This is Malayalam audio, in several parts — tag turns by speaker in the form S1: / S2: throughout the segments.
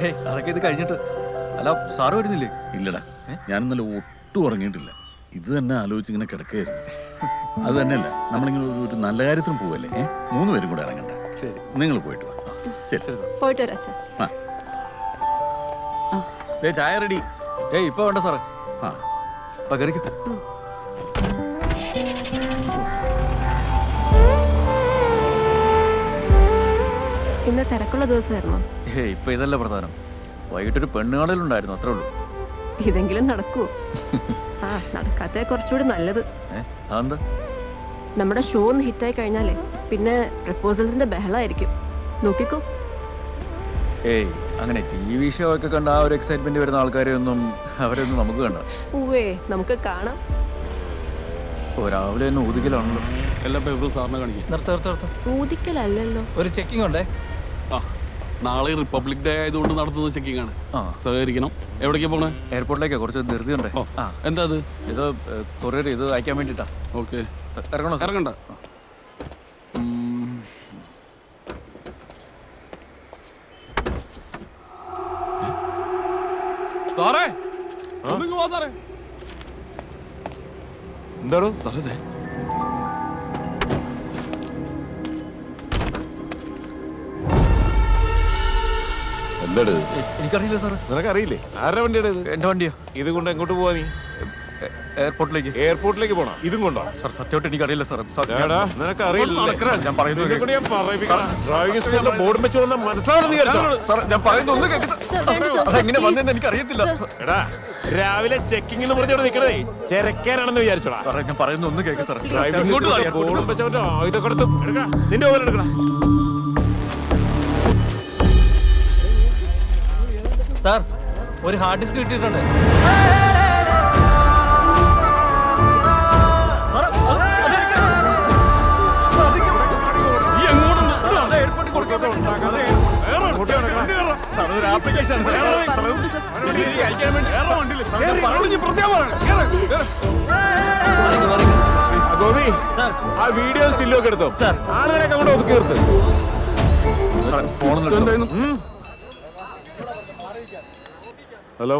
S1: ഹേ അതൊക്കെ ഇത് കഴിഞ്ഞിട്ട്. അല്ല സാറ് വരുന്നില്ലേ?
S2: ഇല്ലടാ ഞാൻ ഇന്നലെ ഒട്ടും ഉറങ്ങിയിട്ടില്ല. ഇത് തന്നെ ആലോചിച്ച് ഇങ്ങനെ കിടക്കുകയായിരുന്നു. അത് തന്നെയല്ല നമ്മളിങ്ങനെ ഒരു ഒരു നല്ല കാര്യത്തിന് പോവല്ലേ ഏ? മൂന്ന് പേരും കൂടെ ഇറങ്ങണ്ട.
S1: ശരി.
S2: നിങ്ങൾ പോയിട്ട് വാ. ശരി.
S1: ശരി
S3: പോയിട്ട് വരാം അച്ഛൻ
S2: ആ. ദേ ചായ റെഡി.
S1: ഏയ് ഇപ്പൊ വേണ്ട സാറേ.
S2: ആ.
S1: അപ്പൊ കയറിക്കോ
S3: ഇന്ന് തിരക്കുള്ള ദിവസമായിരുന്നു.
S1: ഏയ് ഇപ്പൊ ഇതല്ല പ്രധാനം. വൈകിട്ടൊരു പെണ്ണുകാണലുണ്ടായിരുന്നു അത്രേ ഉള്ളൂ.
S3: ഇതെങ്കിലും നടക്കൂ. ആ നടക്കാത്ത കുറച്ചുകൂടി നല്ലത്.
S1: ഏ അതെന്താ?
S3: നമ്മുടെ ഷോ ഒന്ന് ഹിറ്റായി കഴിഞ്ഞാലേ പിന്നെ പ്രപ്പോസൽസിന്റെ ബഹളമായിരിക്കും നോക്കിക്കോ.
S1: ഏയ് അങ്ങനെ ടി വി ഷോ ഒക്കെ കണ്ട ആ ഒരു എക്സൈറ്റ്മെന്റ് വരുന്ന ആൾക്കാരെ ഒന്നും അവരൊന്നും നമുക്ക് കണ്ട.
S3: ഉവേ നമുക്ക് കാണാം.
S1: ഓ രാവിലെ തന്നെ ഊതിക്കലാണല്ലോ
S4: എല്ലാ പേപ്പറും സാറിനെ കാണിക്കാം.
S5: നിർത്ത നിർത്ത നിർത്ത.
S3: ഊതിക്കലല്ലല്ലോ.
S5: ഒരു ചെക്കിംഗ് ഉണ്ടേ?
S4: ആ. നാളെ റിപ്പബ്ലിക് ഡേ ആയതുകൊണ്ട് നടത്തുന്ന ചെക്കിംഗ് ആണ് സഹകരിക്കണം. എവിടേക്കാ പോണേ?
S1: എയർപോർട്ടിലേക്ക് കുറച്ച് ധൃതി ഉണ്ട് ആ.
S4: എന്താ അത്?
S1: ഇത് കൊറിയർ ഇത് അയക്കാൻ വേണ്ടിട്ടാ.
S4: ഓക്കെ.
S1: ഇറങ്ങണോ
S4: ഇറങ്ങണ്ട. സാറേ സാറേ.
S6: എന്താണ്
S4: സാറേ ദേ.
S6: എന്താട്
S1: എ- എനിക്കറിയില്ല സാർ
S6: നിനക്കറിയില്ലേ? ആരുടെ വണ്ടിയുടെ ഇത്?
S1: എന്റെ വണ്ടിയാ?
S6: ഇത് കൊണ്ട് എങ്ങോട്ട് പോവാ നീ?
S1: എയർപോർട്ടിലേക്ക്.
S6: എയർപോർട്ടിലേക്ക് പോണോ? ഇതും കൊണ്ടോ?
S1: സാർ സത്യമായിട്ട് എനിക്കറിയില്ല സാർ
S6: നിനക്ക് അറിയില്ല
S1: ഞാൻ പറയുന്നത്
S6: ബോർഡും വെച്ച് വന്ന
S1: അതെങ്ങനെ എനിക്കറിയത്തില്ല.
S6: എടാ രാവിലെ ചെക്കിംഗ് എന്ന് പറഞ്ഞോട് നിക്കണേ. ചെരക്കാനാണെന്ന് വിചാരിച്ചോടാ.
S1: സാറേ ഞാൻ പറയുന്നത് ഒന്ന് കേൾക്ക് സാർ
S6: ഡ്രൈവിംഗ് ബോർഡും വെച്ചവന്റെ ആയുധം നിന്റെ പോലെ എടുക്കടാ.
S5: സാർ ഒരു ഹാർഡ് ഡിസ്ക് കിട്ടിയിട്ടുണ്ട്.
S6: ഗോപി
S5: സാർ.
S6: ആ വീഡിയോ സ്റ്റില്ലൊക്കെ എടുത്തോ?
S5: സാർ.
S6: ആളുകളൊക്കെ അങ്ങോട്ട് ഒതുക്കി നിർത്ത്.
S1: ഫോണൊന്ന്.
S6: ഹലോ.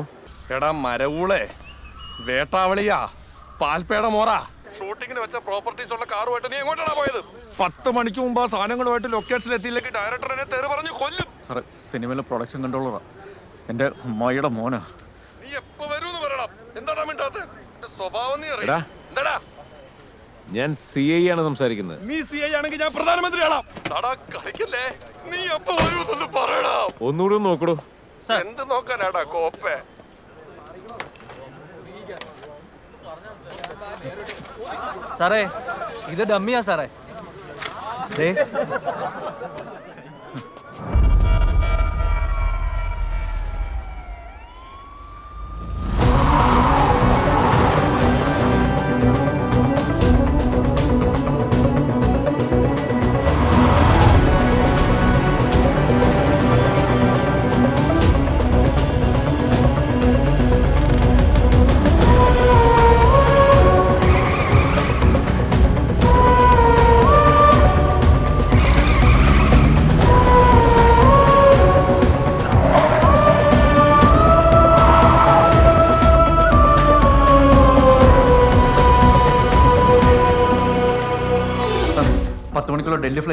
S7: എടാ മരവൂളെ വേട്ടാവളിയാ പാൽപേട മോറ. ഷൂട്ടിങ്ങിന് വെച്ച പ്രോപ്പർട്ടീസ് ഉള്ള കാറുമായിട്ട് നീ എങ്ങോട്ടാണ് പോയത്? പത്ത് മണിക്ക് മുമ്പ് ആ സാധനങ്ങളുമായിട്ട് ലൊക്കേഷൻ എത്തിയില്ലെങ്കിൽ ഡയറക്ടർ എന്നെ തെറി പറഞ്ഞു കൊല്ലും.
S1: സാറേ സിനിമയിലെ പ്രൊഡക്ഷൻ കൺട്രോളറാ എന്റെ അമ്മായിയുടെ മോനാ.
S7: നീ എപ്പോ വരൂന്ന് പറയണം. എന്താടാ മിണ്ടാത്ത? എന്റെ സ്വഭാവം നീ അറിയാ. എന്താടാ?
S6: ഞാൻ സി ഐ ആണ് സംസാരിക്കുന്നത്.
S7: നീ സി ഐ ആണെങ്കിൽ ഞാൻ പ്രധാനമന്ത്രി എടാ കളിക്കല്ലേ. നീ എപ്പോ വരൂന്നൊന്ന് പറയടാ.
S6: ഒന്നുകൂടി ഒന്ന് നോക്കടോ.
S7: എന്ത് നോക്കാനാടാ കോപ്പേ?
S5: സാറേ ഇത് ഡമ്മിയാ സാറേ.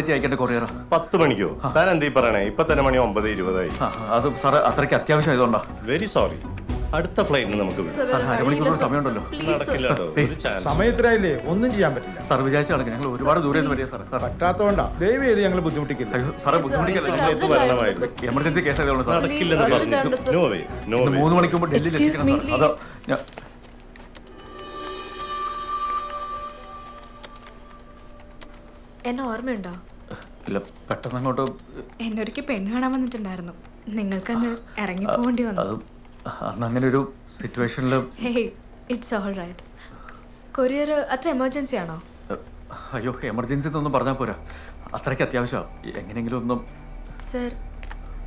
S1: ഫ്ലൈറ്റ് അയക്കേണ്ട കൊറിയറാ
S8: പത്ത് മണിക്കോ? താൻ എന്തീ പറയണേ? ഇപ്പൊ തന്നെ മണി ഒമ്പത് ഇരുപതായി.
S1: ആ, അത് സാറ് അത്രയ്ക്ക് അത്യാവശ്യം ആയതുകൊണ്ടാ.
S8: വെരി സോറി അടുത്ത ഫ്ലൈറ്റിന് നമുക്ക് വിടാം.
S1: സാർ അരമണിക്കൂർ സമയമുണ്ടല്ലോ.
S8: നടക്കില്ല കേട്ടോ. ഒരു ചാൻസ്
S9: സമയത്തിനായില്ലേ ഒന്നും ചെയ്യാൻ പറ്റില്ല.
S1: സാർ വിചാരിച്ച കണക്ക് ഞങ്ങൾ ഒരുപാട് ദൂരെ നിന്ന് വരിക സാർ സാർ
S9: പറ്റാത്തോണ്ടാ ദയവ് ചെയ്ത് ഞങ്ങൾ ബുദ്ധിമുട്ടിക്കില്ല
S1: അയ്യോ സാറേ ബുദ്ധിമുട്ടിക്കല്ലേ?
S8: സമയത്ത് വരണമായിരുന്നു.
S1: എമർജൻസി കേസ് ആയതുകൊണ്ട് സാർ
S8: നടക്കില്ലെന്ന് പറഞ്ഞു നോ വേ നോ
S1: ഇന്ന്
S8: വേ
S1: മൂന്ന് മണിക്ക് മുമ്പ് ഡൽഹിയിൽ
S3: Excuse
S1: എത്തിക്കണം
S3: me,
S1: സാർ അതാ ഞാൻ
S10: എന്നെ ഓർമ്മയുണ്ടോ?
S1: ഇല്ല പെട്ടെന്ന് അങ്ങോട്ട്
S10: എന്നെ ഒരിക്കൽ പെണ്ണ് കാണാൻ വന്നിട്ടുണ്ടായിരുന്നു. നിങ്ങൾക്കന്ന് ഇറങ്ങി പോകേണ്ടി വന്നു.
S1: അത് അന്ന് അങ്ങനെ ഒരു സിറ്റുവേഷനിൽ
S10: hey it's all right courier അത്ര എമർജൻസി ആണോ?
S1: അയ്യോ എമർജൻസി എന്നൊന്നും പറഞ്ഞാൽ പോരാ. അത്രയ്ക്ക് അത്യാവശ്യമാണ് എങ്ങനെയെങ്കിലും ഒന്നും
S10: സർ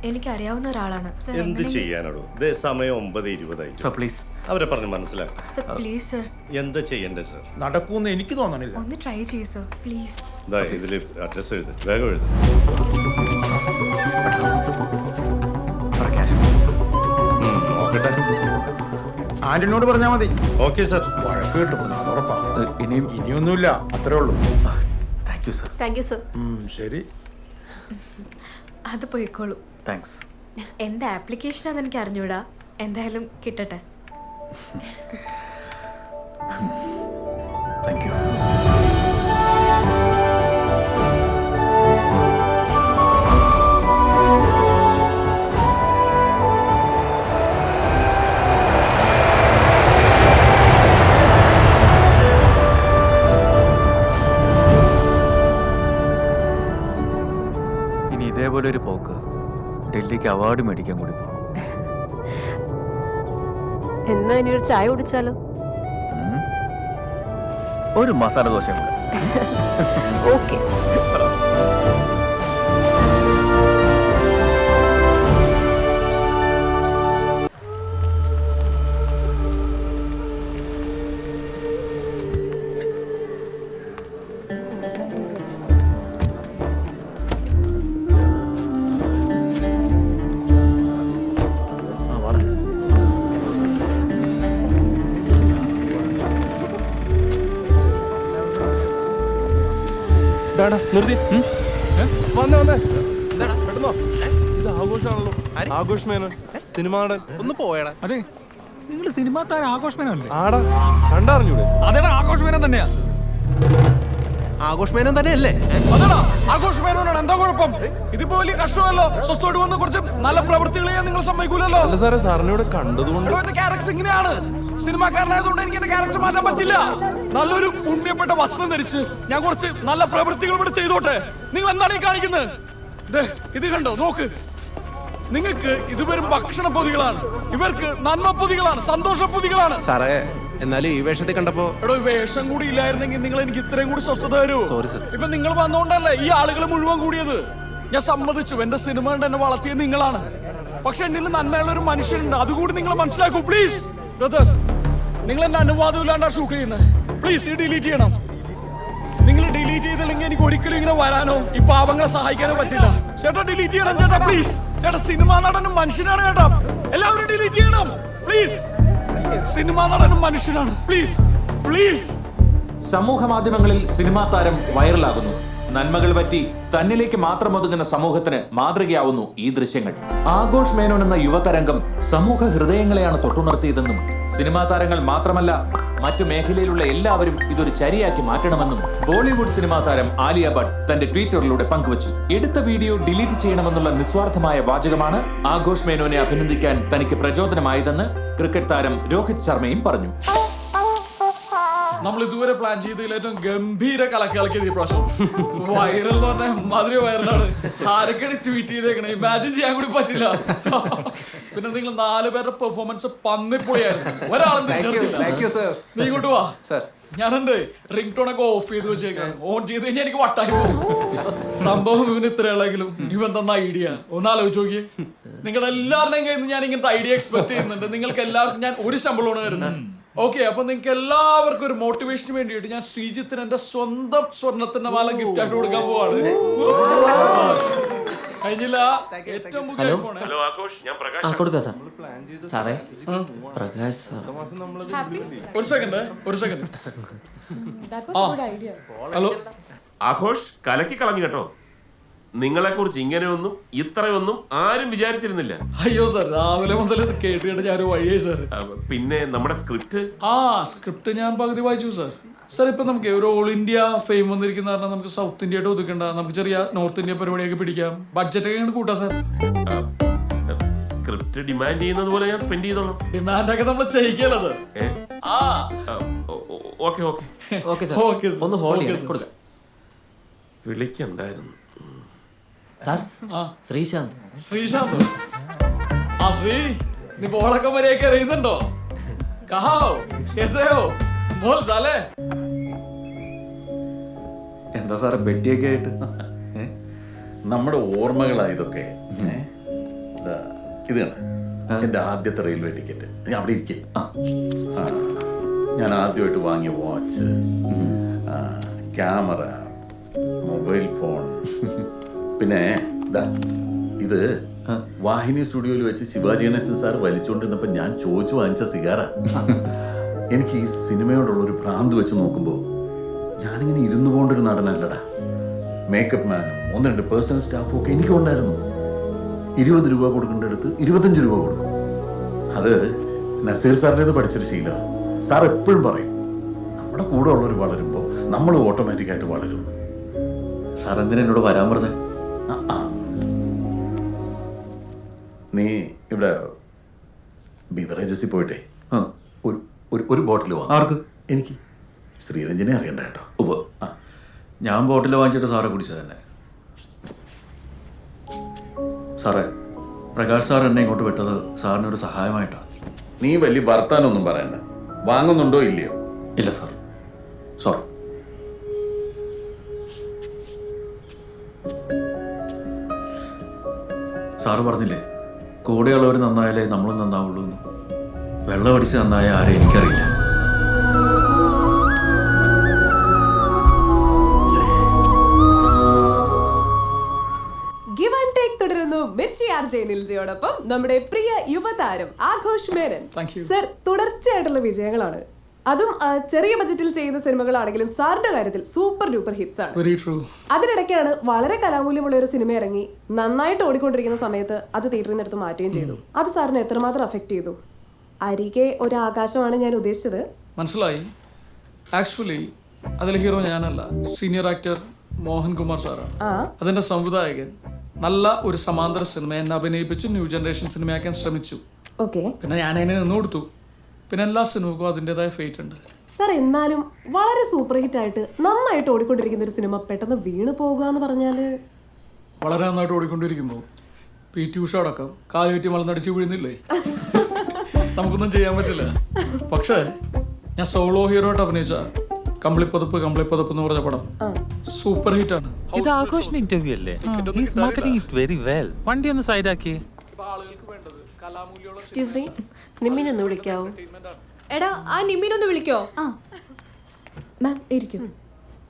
S10: എനിക്കറിയാവുന്ന ഒരാളാണ്. സർ
S8: എന്ത് ചെയ്യാനോടോ? ഇതേ സമയം ഒമ്പത് ഇരുപതായി.
S1: സർ പ്ലീസ്
S8: അവരെ പറഞ്ഞ് മനസ്സിലാക്കാം.
S10: സർ പ്ലീസ് സർ
S8: എന്താ ചെയ്യണ്ടേ സർ
S9: നടക്കൂന്ന് എനിക്ക് തോന്നണില്ല.
S10: ഒന്ന് ട്രൈ ചെയ്യൂ സർ പ്ലീസ്
S8: ഇതാ ഇതിൽ അഡ്രസ് എഴുതി. വേഗം എഴുതി.
S9: ആന്റണിയോട് പറഞ്ഞാൽ മതി.
S8: ഓക്കെ സർ
S9: വഴക്ക് കിട്ടും അത്
S1: ഇനിയും?
S9: ഇനിയൊന്നുമില്ല അത്രേ ഉള്ളൂ.
S1: Thank you sir
S3: thank you sir
S9: ഉം, ശരി.
S10: അത് പോയിക്കോളൂ.
S1: താങ്ക്സ്
S10: എന്താ ആപ്ലിക്കേഷൻ ആണെന്ന് എനിക്ക് അറിഞ്ഞൂടാ? എന്തായാലും കിട്ടട്ടെ.
S1: Thank you. ഇനി ഇതേപോലെ ഒരു പോക്ക് ഡൽഹിക്ക് അവാർഡ് മേടിക്കാൻ കൂടി പോകണം
S3: എന്നാ ഇനി ഒരു ചായ കുടിച്ചാലോ?
S1: ഒരു മസാല ദോശയും കൂടെ.
S3: ഓക്കെ
S6: നിർത്തി. വന്നേ വന്നേ. പെട്ടെന്നോ. ഇത് ആഘോഷമാണല്ലോ ആഘോഷ് മേനോൻ സിനിമ നടൻ ഒന്ന് പോയടാ.
S5: അതെ നിങ്ങൾ സിനിമാ താരം അല്ലേ
S6: ആടാ കണ്ടറിഞ്ഞൂടെ?
S5: ആഘോഷ് മേനോ തന്നെയാ.
S6: ആഘോഷ് മേനോൻ തന്നെയല്ലേ
S5: അതാടാ ആഘോഷ് മേനോനാണ് എന്താ കുഴപ്പം? ഇതിപ്പോ വലിയ കഷ്ടമല്ലോ. സ്വസ്ഥമായിട്ട് വന്ന് കുറച്ച് നല്ല പ്രവൃത്തികൾ ചെയ്യാൻ നിങ്ങൾ സമ്മതിക്കൂലല്ലോ.
S6: അല്ല സാറേ സാറിനോട് കണ്ടതുകൊണ്ട്
S5: എടോ, ക്യാരക്ടർ ഇങ്ങനെയാണ്. സിനിമാക്കാരനായതുകൊണ്ട് എനിക്ക് എന്റെ ക്യാരക്ടർ മാറ്റാൻ പറ്റില്ല. നല്ലൊരു പുണ്യപ്പെട്ട വസ്ത്രം ധരിച്ച് ഞാൻ കുറച്ച് നല്ല പ്രവൃത്തികൾ ഇവിടെ ചെയ്തോട്ടെ. നിങ്ങൾ എന്താണ് ഈ കാണിക്കുന്നത്? ഇത് കണ്ടോ? നോക്ക്. നിങ്ങൾക്ക് ഇത് വെറും ഭക്ഷണ പൊതികളാണ്. ഇവർക്ക് നന്മ പൊതികളാണ് സന്തോഷ പൊതികളാണ്.
S6: സാറേ എന്നാലും ഈ വേഷത്തിൽ കണ്ടപ്പോ
S5: എടോ വേഷം കൂടി ഇല്ലായിരുന്നെങ്കിൽ നിങ്ങൾ എനിക്ക് ഇത്രയും കൂടി സ്വസ്ഥത തരൂ.
S6: സോറി സർ
S5: ഇപ്പൊ നിങ്ങൾ വന്നോണ്ടല്ലേ ഈ ആളുകൾ മുഴുവൻ കൂടിയത്? ഞാൻ സമ്മതിച്ചു. എന്റെ സിനിമ കൊണ്ട് എന്നെ വളർത്തിയത് നിങ്ങളാണ്. പക്ഷെ എന്നിൽ നന്മയുള്ള ഒരു മനുഷ്യനുണ്ട്. അതുകൂടി നിങ്ങൾ മനസ്സിലാക്കൂ പ്ലീസ് ബ്രദർ നിങ്ങൾ എന്റെ അനുവാദം ഇല്ലാണ്ടാ ഷൂട്ട് ചെയ്യുന്നത് പ്ലീസ് ഡിലീറ്റ് ചെയ്യണം. നിങ്ങൾ ഡിലീറ്റ് ചെയ്തില്ലെങ്കിൽ എനിക്ക് ഒരിക്കലും ഇങ്ങനെ വരാനോ ഈ പാവങ്ങളെ സഹായിക്കാനോ പറ്റില്ല. ചേട്ടാ ഡിലീറ്റ് ചെയ്യണം ചേട്ടാ പ്ലീസ് ചേട്ടാ സിനിമാ നടനും മനുഷ്യനാണ് ചേട്ടാ. എല്ലാവരും ഡിലീറ്റ് ചെയ്യണം. പ്ലീസ് സിനിമാ നടനും മനുഷ്യനാണ്. പ്ലീസ് പ്ലീസ്
S11: സമൂഹ മാധ്യമങ്ങളിൽ സിനിമാ താരം വൈറലാകുന്നു നന്മകൾ പറ്റി തന്നിലേക്ക് മാത്രം ഒതുങ്ങുന്ന സമൂഹത്തിന് മാതൃകയാവുന്നു ഈ ദൃശ്യങ്ങൾ. ആഘോഷ് മേനോൻ എന്ന യുവതരംഗം സമൂഹ ഹൃദയങ്ങളെയാണ് തൊട്ടുണർത്തിയതെന്നും സിനിമാ താരങ്ങൾ മാത്രമല്ല മറ്റു മേഖലയിലുള്ള എല്ലാവരും ഇതൊരു ചരിയാക്കി മാറ്റണമെന്നും ബോളിവുഡ് സിനിമാ താരം ആലിയ ഭട്ട് തന്റെ ട്വിറ്ററിലൂടെ പങ്കുവച്ചു. എടുത്ത വീഡിയോ ഡിലീറ്റ് ചെയ്യണമെന്നുള്ള നിസ്വാർത്ഥമായ വാചകമാണ് ആഘോഷ് മേനോനെ അഭിനന്ദിക്കാൻ തനിക്ക് പ്രചോദനമായതെന്ന് ക്രിക്കറ്റ് താരം രോഹിത് ശർമ്മയും പറഞ്ഞു.
S5: നമ്മൾ ഇതുവരെ പ്ലാൻ ചെയ്തതിൽ ഏറ്റവും ഗംഭീര കലക്കി കളക്കിയത് ഈ പ്രാവശ്യം. വൈറൽ എന്ന് പറഞ്ഞാൽ മധുര വൈറലാണ് ആരൊക്കെയാണ് ട്വീറ്റ് ചെയ്തേക്കണേ? ഇമാജിൻ ചെയ്യാൻ കൂടി പറ്റില്ല. പിന്നെ നിങ്ങൾ നാല് പേരുടെ പെർഫോമൻസ് പന്നിപ്പൊളിയായിരുന്നു. ഒരാളും നീ ഇങ്ങോട്ട് വാ. ഞാൻ എന്റെ റിംഗ് ടോൺ ഒക്കെ ഓഫ് ചെയ്ത് വെച്ചേക്കാം ഓൺ ചെയ്ത് കഴിഞ്ഞാൽ എനിക്ക് വട്ടായി പോകും. സംഭവം ഇവന് ഇത്രയുള്ളെങ്കിലും ഇവൻ തന്ന ഐഡിയ ഒന്ന് ആലോചിച്ച് നോക്കിയേ. നിങ്ങൾ എല്ലാവരുടെയും കയ്യിൽ നിന്ന് ഞാൻ ഇങ്ങനത്തെ ഐഡിയ എക്സ്പെക്ട് ചെയ്യുന്നുണ്ട്. നിങ്ങൾക്ക് എല്ലാവർക്കും ഞാൻ ഒരു ശമ്പളമാണ് വരുന്നത് ഓക്കെ അപ്പൊ നിങ്ങൾക്ക് എല്ലാവർക്കും ഒരു മോട്ടിവേഷന് വേണ്ടിയിട്ട് ഞാൻ ശ്രീജിത്തിന് എന്റെ സ്വന്തം സ്വർണത്തിന്റെ മാല ഗിഫ്റ്റ് ആയിട്ട് കൊടുക്കാൻ പോവാണ്. കഴിഞ്ഞില്ല? ഏറ്റവും
S12: കൊടുക്കാം സാർ. സാറേ. പ്രകാശ് സാർ
S5: ഒരു സെക്കൻഡ് ഒരു സെക്കൻഡ് ഹലോ
S7: ആഘോഷ് കലക്കി കളഞ്ഞു കേട്ടോ. നിങ്ങളെ കുറിച്ച് ഇങ്ങനെയൊന്നും ഇത്രയൊന്നും ആരും വിചാരിച്ചിരുന്നില്ല.
S5: അയ്യോ സർ രാവിലെ മുതൽ ഇത് കേട്ട് കേട്ട് ഞാൻ വഴിയായി സർ
S7: പിന്നെ നമ്മുടെ സ്ക്രിപ്റ്റ്
S5: ആ സ്ക്രിപ്റ്റ് ഞാൻ പകുതി വായിച്ചു സർ സർ ഇപ്പൊ നമുക്ക് ഒരു ഓൾ ഇന്ത്യ ഫെയിം വന്നിരിക്കുന്ന കാരണം നമുക്ക് സൗത്ത് ഇന്ത്യ ആയിട്ട് ഒതുക്കണ്ട. നമുക്ക് ചെറിയ നോർത്ത് ഇന്ത്യ പരിപാടിയൊക്കെ പിടിക്കാം. ബഡ്ജറ്റ് ഒക്കെ കൂട്ടാ കൂട്ടാം സാർ
S7: സ്ക്രിപ്റ്റ് ഡിമാൻഡ് ചെയ്യുന്നത് പോലെ ഞാൻ സ്പെൻഡ് ചെയ്തോളാം.
S5: ഡിമാൻഡ് ഒക്കെ നമ്മൾ ചെയ്യിക്കല്ല സർ ആ.
S7: Okay okay.
S12: Okay sir
S5: okay.
S12: ഒന്ന് ഹോൾഡ്. കൊടുക്കാം.
S7: വിളിക്കണ്ടായിരുന്നു.
S12: സാർ
S5: ആ.
S12: ശ്രീശാന്ത്.
S5: ശ്രീശാന്ത്. ആ ശ്രീ നീ ബോളൊക്കെ വരെയൊക്കെ അറിയുന്നുണ്ടോ കഹാവോ ബോൾ സാലേ.
S1: എന്താ സാറേ ബെട്ടിയൊക്കെ ആയിട്ട്? ഏ?
S2: നമ്മുടെ ഓർമ്മകളാ ഇതൊക്കെ ഏ? ദാ, ഇത് കണ്ട? എന്റെ ആദ്യത്തെ റെയിൽവേ ടിക്കറ്റ്. ഞാൻ അവിടെ ഇരിക്കേ. ഞാൻ ആദ്യമായിട്ട് വാങ്ങിയ വാച്ച് ക്യാമറ മൊബൈൽ ഫോൺ പിന്നെ ഇത് വാഹിനി സ്റ്റുഡിയോയിൽ വെച്ച് ശിവാജി ഗണേശൻ സാർ വലിച്ചുകൊണ്ടിരുന്നപ്പോ ഞാൻ ചോദിച്ചു വാങ്ങിച്ച സിഗാറ. എനിക്ക് ഈ സിനിമയോടുള്ള ഒരു ഭ്രാന്ത് വെച്ച് നോക്കുമ്പോൾ ഞാനിങ്ങനെ ഇരുന്നു പോകൊണ്ടൊരു നടനല്ലടാ. മേക്കപ്പ് മാനും ഒന്ന് രണ്ട് പേഴ്സണൽ സ്റ്റാഫും ഒക്കെ എനിക്ക് ഉണ്ടായിരുന്നു ഇരുപത് രൂപ കൊടുക്കേണ്ടടുത്ത് ഇരുപത്തഞ്ച് രൂപ കൊടുക്കും. അത് നസീർ സാറിന്റെ പഠിച്ചൊരു ശീലമാണ് സാർ എപ്പോഴും പറയും നമ്മുടെ കൂടെ ഉള്ളവർ വളരുമ്പോൾ നമ്മൾ ഓട്ടോമാറ്റിക്കായിട്ട് വളരുന്നു
S1: സാർ എന്തിനാ എന്നോട് വരാൻ പറഞ്ഞേ?
S2: നീ ഇവിടെ ബിവറേജസിൽ പോയിട്ടേ ഒരു ഒരു ഒരു ബോട്ടിൽ വാ
S1: ആർക്ക്?
S2: എനിക്ക്. ശ്രീരഞ്ജനെ അറിയണ്ട കേട്ടോ.
S1: ഉവ്വ്. ആ. ഞാൻ ബോട്ടിൽ വാങ്ങിച്ചിട്ട് സാറെ കുടിച്ചത് തന്നെ സാറേ പ്രകാശ് സാർ എന്നെ ഇങ്ങോട്ട് വിട്ടത് സാറിനൊരു സഹായമായിട്ടാണ്
S2: നീ വലിയ വർത്താനൊന്നും പറയണ്ട. വാങ്ങുന്നുണ്ടോ ഇല്ലയോ?
S1: ഇല്ല സാർ. സോറി. സാറ് പറഞ്ഞില്ലേ? കൂടെയുള്ളവർ നന്നായാലേ നമ്മളും നന്നാവുള്ളൂ എന്ന്. വെള്ളം അടിച്ച് നന്നായ ആരെ എനിക്കറിയില്ല.
S13: തുടരുന്നു മിർച്ചി ആർ ജയനിൽജയോടൊപ്പം നമ്മുടെ പ്രിയ യുവതാരം ആഘോഷ് മേനൻ.
S5: Thank
S13: സർ തുടർച്ചയായിട്ടുള്ള വിജയങ്ങളാണ്. അതും ചെറിയ ബജറ്റിൽ ചെയ്യുന്ന സിനിമകളാണെങ്കിലും സാറിന്റെ കാര്യത്തിൽ സൂപ്പർ ഡൂപ്പർ ഹിറ്റ്സ് ആണ്.
S5: വെരി ട്രൂ
S13: അതിനിടയ്ക്കാണ് വളരെ കലാമൂല്യമുള്ള ഒരു സിനിമ ഇറങ്ങി നന്നായിട്ട് ഓടിക്കൊണ്ടിരിക്കുന്ന സമയത്ത് അത് തിയേറ്ററിൽ നിന്ന് എടുത്ത് മാറ്റുകയും ചെയ്തു. അത് സാറിനെ എത്രമാത്രം അഫക്റ്റ് ചെയ്തു? അരികെ ഒരു ആകാശമാണ് ഞാൻ ഉദ്ദേശിച്ചത്.
S5: മനസ്സിലായി. ആക്ച്വലി അതിലെ ഹീറോ ഞാനല്ല. സീനിയർ ആക്ടർ മോഹൻകുമാർ സാറാണ്.
S13: ആ.
S5: അതിന്റെ സംവിധായകൻ. നല്ല ഒരു സമാന്തര സിനിമ എന്നെ അഭിനയിപ്പിച്ച് ന്യൂ ജനറേഷൻ സിനിമയാക്കാൻ ശ്രമിച്ചു.
S13: ഓക്കെ
S5: പിന്നെ ഞാൻ അതിനെ നിന്ന് കൊടുത്തു. പിന്നെ എല്ലാ സിനിമക്കും അതിന്റെതായ ഫേറ്റ് ഉണ്ട്.
S13: സാർ എന്നാലും വളരെ സൂപ്പർ ഹിറ്റ് ആയിട്ട് നന്നായിട്ട് ഓടിക്കൊണ്ടിരിക്കുന്ന ഒരു സിനിമ പെട്ടെന്ന് വീണ് പോകുക എന്ന് പറഞ്ഞാൽ
S5: വളരെ നന്നായിട്ട് ഓടിക്കൊണ്ടിരിക്കുമ്പോൾ പി ടി ഉഷ അടക്കം കാലുകറ്റി മലന്നടിച്ച് വീഴുന്നില്ലേ? നമുക്കൊന്നും ചെയ്യാൻ പറ്റില്ല. പക്ഷേ ഞാൻ സോളോ ഹീറോ ആയിട്ട് അഭിനയിച്ച കമ്പിളിപ്പതപ്പ് കമ്പിളിപ്പതപ്പ് എന്ന് പറഞ്ഞ പടം സൂപ്പർ ഹിറ്റ് ആണ്
S14: ഇത് ആഘോഷിന്റെ ഇന്റർവ്യൂ അല്ലേ? മാർക്കറ്റിംഗ് ഇറ്റ് വെരി വെൽ വണ്ടി ഒന്ന് സൈഡാക്കി
S3: എക്സ്ക്യൂസ് മീ നിമ്മിനൊന്ന് വിളിക്കാവോ?
S10: എടാ ആ നിമ്മിനൊന്ന് വിളിക്കോ? ആ. മാം ഇരിക്കും.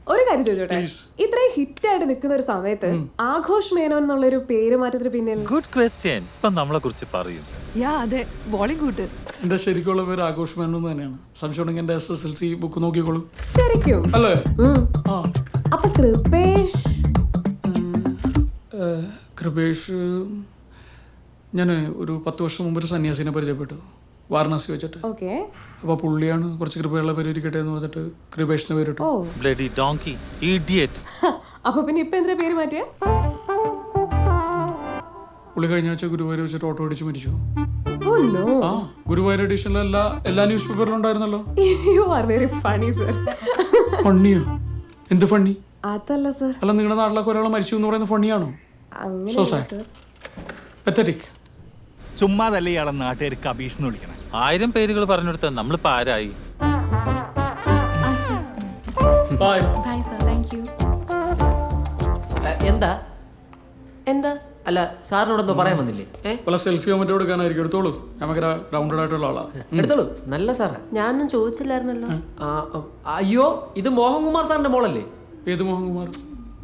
S13: ഒരു കാര്യം ചോദിച്ചോട്ടെ? ഇത്രയും ഹിറ്റ് ആയിട്ട് നിൽക്കുന്ന ഒരു സമയത്ത് ആഘോഷ് മേനോൻ എന്നുള്ള ഒരു പേര് മാറ്റത്തിന് പിന്നിൽ
S14: ഗുഡ് ക്വസ്റ്റ്യൻ ഇപ്പൊ നമ്മളെ കുറിച്ച് പറയും.
S13: യാ അതെ. ബോളിവുഡ്
S5: എന്റെ ശരിക്കുള്ള പേര് ആഘോഷ് മേനോൻ തന്നെയാണ്. സംശയമുണ്ടെങ്കിൽ എന്റെ S S L C book നോക്കിക്കോളൂ.
S13: ശരിക്കും?
S5: അല്ലേ? ആ.
S13: അപ്പൊ കൃപേഷ്
S5: കൃപേഷ് ഞാൻ ഒരു പത്ത് വർഷം മുമ്പ് ഒരു സന്യാസിനെ പരിചയപ്പെട്ടു വാരണാസി വെച്ചിട്ട്.
S13: ഓക്കെ.
S5: അപ്പോൾ പുള്ളിയാണ് കുറച്ച് കൃപയുള്ള പേര് ഇരിക്കട്ടെ എന്ന് പറഞ്ഞിട്ട് കൃപേഷിന് പേരിട്ടു.
S13: ഓ.
S14: ബ്ലഡി ഡോങ്കി ഇഡിയറ്റ്
S13: അപ്പൊ പിന്നെ ഇപ്പൊ എന്താ പേര് മാറ്റിയ?
S5: പുള്ളി കഴിഞ്ഞ ആഴ്ച ഗുരുവായൂർ വെച്ചിട്ട് ഓട്ടോ അടിച്ച് മരിച്ചു.
S13: Oh no.
S5: ആ ഗുരുവായൂർ എഡിഷനിലല്ല എല്ലാ ന്യൂസ് പേപ്പറിലും ഉണ്ടായിരുന്നല്ലോ.
S13: You are very funny sir
S5: ഫണ്ണിയോ എന്ത് ഫണ്ണി
S13: അതല്ല സർ
S5: അല്ല നിങ്ങളുടെ നാട്ടിലൊക്കെ ഒരാൾ മരിച്ചു എന്ന് പറയുന്നത് ഫണ്ണിയാണോ
S13: അങ്ങനെ
S5: സോ പെത്തറ്റിക്
S14: ചുമ്മാതല്ലേ ഇയാളെ നാട്ടുകാർ കബീഷ് എന്ന് വിളിക്കണം. ആയിരം പേരുകൾ പറഞ്ഞെടുത്ത നമ്മളിപ്പോ ആരായി?
S5: Bye
S12: bye sir thank you എന്താ?
S3: എന്താ?
S12: അല്ല സാറിനോടൊന്നും പറയാൻ വന്നില്ലേ? ഏ?
S5: പല സെൽഫിയോ മറ്റോ എടുക്കാനായിരിക്കും എടുത്തോളൂ. നമുക്ക് ആയിട്ടുള്ള ആളാ.
S12: എടുത്തോളൂ. നല്ല സാറാ.
S3: ഞാനൊന്നും ചോദിച്ചില്ലായിരുന്നല്ലോ.
S12: ആ, ആ, അയ്യോ ഇത് മോഹൻകുമാർ സാറിന്റെ മോളല്ലേ?
S5: ഏത് മോഹൻകുമാർ?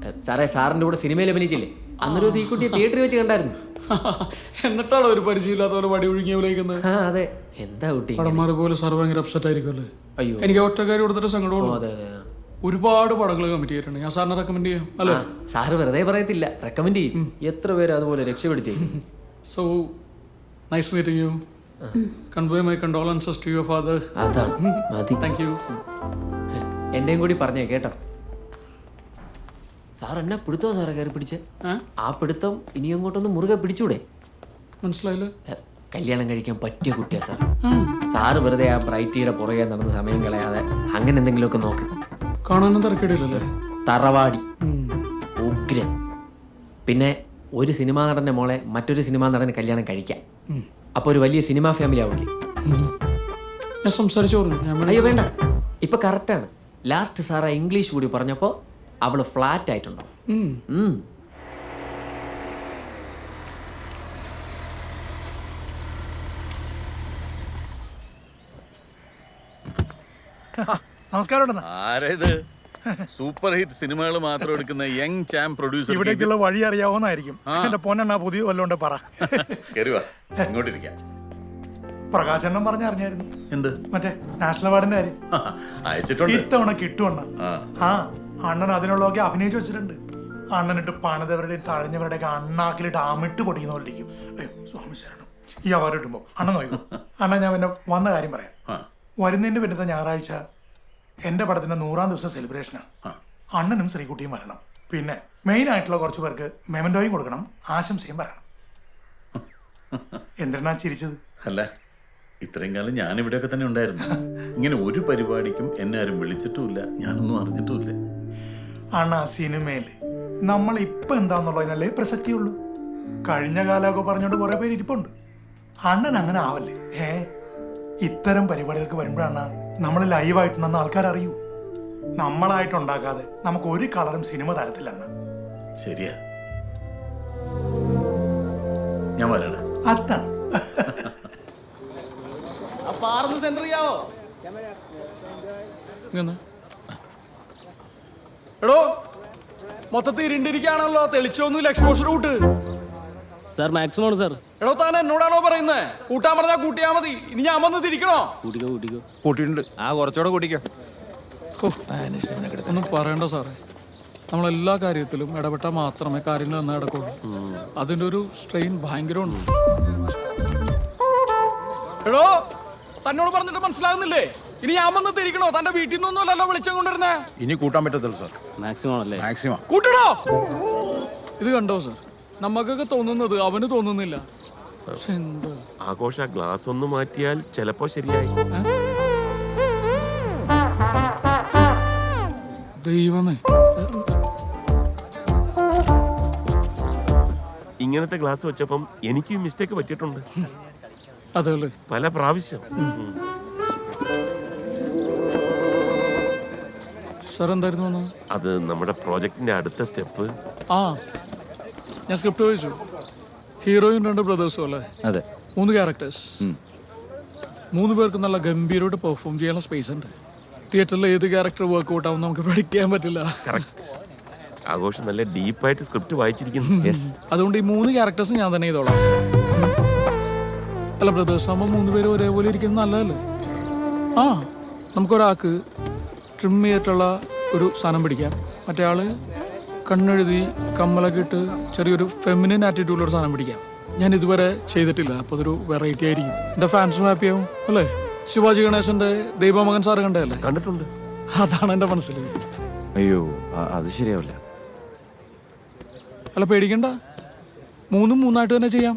S12: ഏ, സാറേ സാറിന്റെ കൂടെ സിനിമയിൽ അഭിനയിച്ചില്ലേ? അന്നൊരു ദിവസം ഈ കുട്ടിയെ തിയേറ്ററിൽ വെച്ച് കണ്ടായിരുന്നു.
S5: എന്നിട്ടാണോ ഒരു പരിചയമില്ലാത്ത പോലെ വടി ഒഴുകിയ വിളിക്കുന്നത്
S12: ആ അതെ. എന്താ കുട്ടി?
S5: പടന്മാരെ പോലെ സാർ ഭയങ്കര അപ്സെറ്റ് ആയിരിക്കുമല്ലേ?
S12: അയ്യോ.
S5: എനിക്ക് ഒറ്റക്കാരി കൊടുത്തിട്ട് സങ്കടമുള്ളൂ.
S12: അതെ അതെ
S5: ഒരുപാട് പടങ്ങൾ കമ്മിറ്റ് ചെയ്തിട്ടുണ്ട്. ഞാൻ സാറിനെ റെക്കമെൻഡ് ചെയ്യാം അല്ലേ?
S12: സാറ് വെറുതെ പറയത്തില്ല. റെക്കമെൻഡ് ചെയ്യും. എത്ര പേര് അതുപോലെ രക്ഷപ്പെടുത്തി
S5: so nice meeting you convey my condolences to your father
S12: അതാണ്.
S5: താങ്ക് യു
S12: എന്റെയും കൂടി പറഞ്ഞേ കേട്ടോ. സാർ എന്നെ പിടുത്തോ സാറേ കയറി പിടിച്ച്? ആ? പിടുത്തം ഇനി അങ്ങോട്ടൊന്ന് മുറുകെ പിടിച്ചൂടെ?
S5: മനസ്സിലായില്ലേ.
S12: കല്യാണം കഴിക്കാൻ പറ്റിയ കുട്ടിയാ സാർ. സാറ് വെറുതെ ആ ബ്രൈറ്റിയുടെ പുറകെ നടന്ന് സമയം കളയാതെ അങ്ങനെ എന്തെങ്കിലുമൊക്കെ നോക്ക്.
S5: കാണാനും തിരക്കേടില്ലല്ലേ?
S12: തറവാടി. ഉഗ്രൻ പിന്നെ ഒരു സിനിമാ നടന്റെ മോളെ മറ്റൊരു സിനിമാ നടന് കല്യാണം കഴിക്കാം. അപ്പൊ ഒരു വലിയ സിനിമാ ഫാമിലി ആവില്ലേ?
S5: ഞാൻ സംസാരിച്ചോളൂ.
S12: അയ്യോ വേണ്ട. ഇപ്പൊ കറക്റ്റാണ് ലാസ്റ്റ് സാറാ ഇംഗ്ലീഷ് കൂടി പറഞ്ഞപ്പോ അവൾ ഫ്ലാറ്റ് ആയിട്ടുണ്ടോ?
S5: ഉം.
S12: ഉം.
S14: നമസ്കാരം
S2: ആരേത്? സൂപ്പർ ഹിറ്റ് സിനിമകൾ മാത്രം എടുക്കുന്ന യങ് ചാം പ്രൊഡ്യൂസർ
S13: ഇവിടേക്കുള്ള വഴി അറിയാവുന്നതായിരിക്കും എന്റെ പൊന്നെണ്ണ പുതിയ വല്ലോണ്ട് പറ.
S2: ഇങ്ങോട്ടിരിക്കാം.
S13: പ്രകാശനം പറഞ്ഞറിഞ്ഞായിരുന്നു
S2: എന്ത്?
S13: മറ്റേ നാഷണൽ അവാർഡിന്റെ കാര്യം.
S2: അയച്ചിട്ടുണ്ട്.
S13: ഇത്തവണ കിട്ടുവണ്ണ.
S2: ആ.
S13: അണ്ണൻ അതിനുള്ളതൊക്കെ അഭിനയിച്ചു വെച്ചിട്ടുണ്ട്. അണ്ണനിട്ട് പണിതവരുടെയും തഴഞ്ഞവരുടെയൊക്കെ അണ്ണാക്കിലിട്ട് അമിട്ട് പൊടിക്കുന്ന പോലെ ഇരിക്കും അയ്യോ സ്വാമി ശരണം. ഈ അവാർഡ് കിട്ടുമ്പോ അണ്ണൻ നോക്കൂ. അണ്ണൻ ഞാൻ പിന്നെ വന്ന കാര്യം പറയാം. വരുന്നതിന്റെ പിന്നത്തെ ഞായറാഴ്ച എന്റെ പടത്തിന്റെ നൂറാം ദിവസം സെലിബ്രേഷനാണ് അണ്ണനും ശ്രീകുട്ടിയും വരണം. പിന്നെ മെയിൻ ആയിട്ടുള്ള കുറച്ച് പേർക്ക് മെമന്റോയും കൊടുക്കണം. ആശംസയും പറയണം എന്തിനാ ചിരിച്ചത്?
S2: അല്ല ഇത്രയും കാലം ഞാൻ ഇവിടെയൊക്കെ തന്നെ ഉണ്ടായിരുന്നു. ഇങ്ങനെ ഒരു പരിപാടിക്കും എന്നെ ആരും വിളിച്ചിട്ടുമില്ല. ഞാനൊന്നും അറിഞ്ഞിട്ടുമില്ല.
S13: അണ്ണാ സിനിമയിൽ നമ്മൾ ഇപ്പൊ എന്താന്നുള്ളതിനല്ലേ പ്രസക്തിയുള്ളൂ. കഴിഞ്ഞ കാലമൊക്കെ പറഞ്ഞോണ്ട് കുറെ പേര് ഇരിപ്പുണ്ട്. അണ്ണൻ അങ്ങനെ ആവല്ലേ? ഏ ഇത്തരം പരിപാടികൾക്ക് വരുമ്പോഴാണ് നമ്മൾ ലൈവായിട്ടുണ്ടെന്ന് ആൾക്കാർ അറിയൂ നമ്മളായിട്ടുണ്ടാക്കാതെ നമുക്ക് ഒരു കളറും സിനിമ തരത്തില്ല
S2: ശരിയാ. ഞാൻ വരണം
S13: അതാണ്.
S5: സെന്റർ ചെയ്യാവോ? എടോ മൊത്തത്തിൽ ഇരുണ്ടിരിക്കുകയാണല്ലോ. തെളിച്ചൊന്നുമില്ല എക്സ്പോഷർ കൂട്ട്.
S12: സാർ മാക്സിമം ആണ് സാർ.
S5: എടോ താൻ എന്നോടാണോ പറയുന്നത് കൂട്ടാൻ പറഞ്ഞാൽ കൂട്ടിയാ മതി. ഇനി ഞാൻ വന്ന് തിരിക്കണോ?
S12: കൂട്ടിക്കോ കൂട്ടിക്കോ.
S15: കൂട്ടിയിട്ടുണ്ട്.
S16: ആ കുറച്ചുകൂടെ കൂട്ടിക്കോ.
S5: ഒന്നും പറയണ്ട സാറേ. നമ്മളെല്ലാ കാര്യത്തിലും ഇടപെട്ടാൽ മാത്രമേ കാര്യങ്ങൾ നന്നായി നടക്കുള്ളൂ. അതിന്റെ ഒരു സ്ട്രെയിൻ ഭയങ്കരമുണ്ട്. എടോ തന്നോട് പറഞ്ഞിട്ട് മനസ്സിലാകുന്നില്ലേ? ഇനി ഞാൻ വന്ന് തിരിക്കണോ? തന്റെ വീട്ടിൽ നിന്നൊന്നുമല്ലല്ലോ വിളിച്ചും കൊണ്ടിരുന്നേ
S15: ഇനി കൂട്ടാൻ പറ്റത്തില്ല സാർ
S12: മാക്സിമം അല്ലേ
S15: മാക്സിമം.
S5: കൂട്ടടോ! ഇത് കണ്ടോ സാർ നമുക്കൊക്കെ തോന്നുന്നത് അവന് തോന്നുന്നില്ല. പക്ഷെ എന്താ?
S7: ആഘോഷ ഗ്ലാസ് ഒന്ന് മാറ്റിയാൽ ചിലപ്പോ ശരിയായി.
S5: ദൈവമേ.
S7: ഇങ്ങനത്തെ ഗ്ലാസ് വെച്ചപ്പം എനിക്കും മിസ്റ്റേക്ക് പറ്റിയിട്ടുണ്ട്.
S5: അതല്ലേ
S7: പല പ്രാവശ്യം.
S5: സാർ എന്തായിരുന്നു
S7: അത് നമ്മുടെ പ്രോജക്റ്റിന്റെ അടുത്ത സ്റ്റെപ്പ്.
S5: ആ ഞാൻ സ്ക്രിപ്റ്റ് വായിച്ചു ഹീറോയും രണ്ട് ബ്രദേഴ്സും അല്ലേ?
S15: അതെ.
S5: മൂന്ന് ക്യാരക്ടേഴ്സ്. മൂന്ന് പേർക്ക് നല്ല ഗംഭീരമായിട്ട് പെർഫോം ചെയ്യാനുള്ള സ്പേസ് ഉണ്ട്. തിയേറ്ററിൽ ഏത് ക്യാരക്ടർ വർക്ക് ഔട്ട് ആവും നമുക്ക് പ്രഡിക്റ്റ് ചെയ്യാൻ പറ്റില്ല
S7: ആഘോഷം നല്ല ഡീപ്പായിട്ട് സ്ക്രിപ്റ്റ് വായിച്ചിരിക്കുന്നു.
S5: അതുകൊണ്ട് ഈ മൂന്ന് ക്യാരക്ടേഴ്സും ഞാൻ തന്നെ ചെയ്തോളാം. അല്ല ബ്രദേഴ്സ് ആകുമ്പോൾ മൂന്ന് പേരും ഒരേപോലെ ഇരിക്കുന്നത് നല്ലതല്ലേ? ആ നമുക്കൊരാൾക്ക് ട്രിം ചെയ്തിട്ടുള്ള ഒരു സാധനം പിടിക്കാം. മറ്റേ ആൾ കണ്ണെഴുതി കമ്മലൊക്കെ ഇട്ട് ചെറിയൊരു ഫെമിനിൻ ആറ്റിറ്റ്യൂഡിലൊരു സാധനം പിടിക്കാം. ഞാൻ ഇതുവരെ ചെയ്തിട്ടില്ല അപ്പോൾ അതൊരു വെറൈറ്റി ആയിരിക്കും. എന്റെ ഫാൻസും ഹാപ്പി ആവും അല്ലേ? ശിവാജി ഗണേശന്റെ ദൈവമകൻ സാറ് കണ്ടതല്ലേ?
S7: കണ്ടിട്ടുണ്ട്.
S5: അതാണ് എന്റെ മനസ്സിൽ.
S15: അയ്യോ അത് ശരിയാവില്ല.
S5: അല്ല പേടിക്കണ്ട. മൂന്നും മൂന്നായിട്ട് തന്നെ ചെയ്യാം.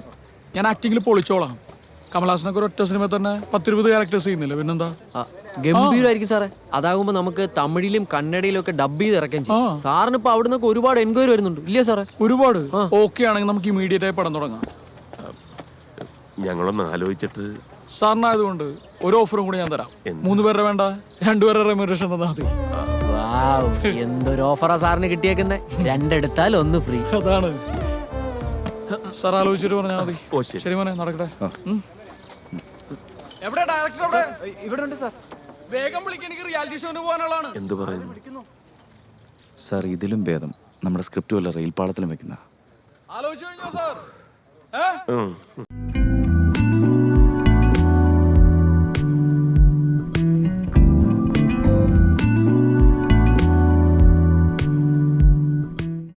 S5: ഞാൻ ആക്ടിങ്ങിൽ പൊളിച്ചോളാം. കമലഹാസനൊക്കെ ഒറ്റ സിനിമ തന്നെ പത്തിരുപത് ക്യാരക്ടേഴ്സ് ചെയ്യുന്നില്ല? പിന്നെന്താ?
S12: ഗംഭീരമായിരിക്കും സാറേ. അതാകുമ്പോ നമുക്ക് തമിഴിലും കന്നഡയിലും ഒക്കെ ഡബ് ചെയ്ത് ഇറക്കാൻ ചെയ്യും. സാറിന് ഇപ്പൊ അവിടെ നിന്നൊക്കെ ഒരുപാട് എൻക്വയറി വരുന്നുണ്ട്. ഇല്ലേ സാറേ?
S5: ഒരുപാട്. ഓക്കെ ആണെങ്കിൽ നമുക്ക് ഇമീഡിയറ്റ് ആയി പടം തുടങ്ങാം.
S7: ഞങ്ങളൊന്ന് ആലോചിച്ചിട്ട്
S5: സാറിനായതുകൊണ്ട് ഒരു ഓഫറും കൂടി ഞാൻ തരാം. മൂന്ന് പേരുടെ വേണ്ട രണ്ടുപേരുടെ റെമ്യൂറേഷൻ തന്നാൽ മതി.
S12: വാവ്, എന്തൊരു ഓഫറാ സാറിന് കിട്ടിയേക്കുന്നേ? രണ്ടെടുത്താൽ ഒന്ന് ഫ്രീ
S5: അതാണ്. സാർ ആലോചിച്ചിട്ട് പറഞ്ഞാൽ മതി.
S7: ശരി.
S5: മോനെ നടക്കട്ടെ. എവിടെ ഡയറക്ടർ എവിടെ
S17: ഇവിടെ ഉണ്ട് സാർ.
S5: വേഗം വിളിക്കാൻ എനിക്ക് റിയാലിറ്റി ഷോന് പോകാനുള്ളതാണ്.
S7: എന്തു പറയുന്നു?
S15: സാർ ഇതിലും ഭേദം. നമ്മുടെ സ്ക്രിപ്റ്റ് വല്ല റെയിൽ പാളത്തിലും വെക്കുന്ന
S5: ആലോചിച്ചു കഴിഞ്ഞോ സാർ? ഏ.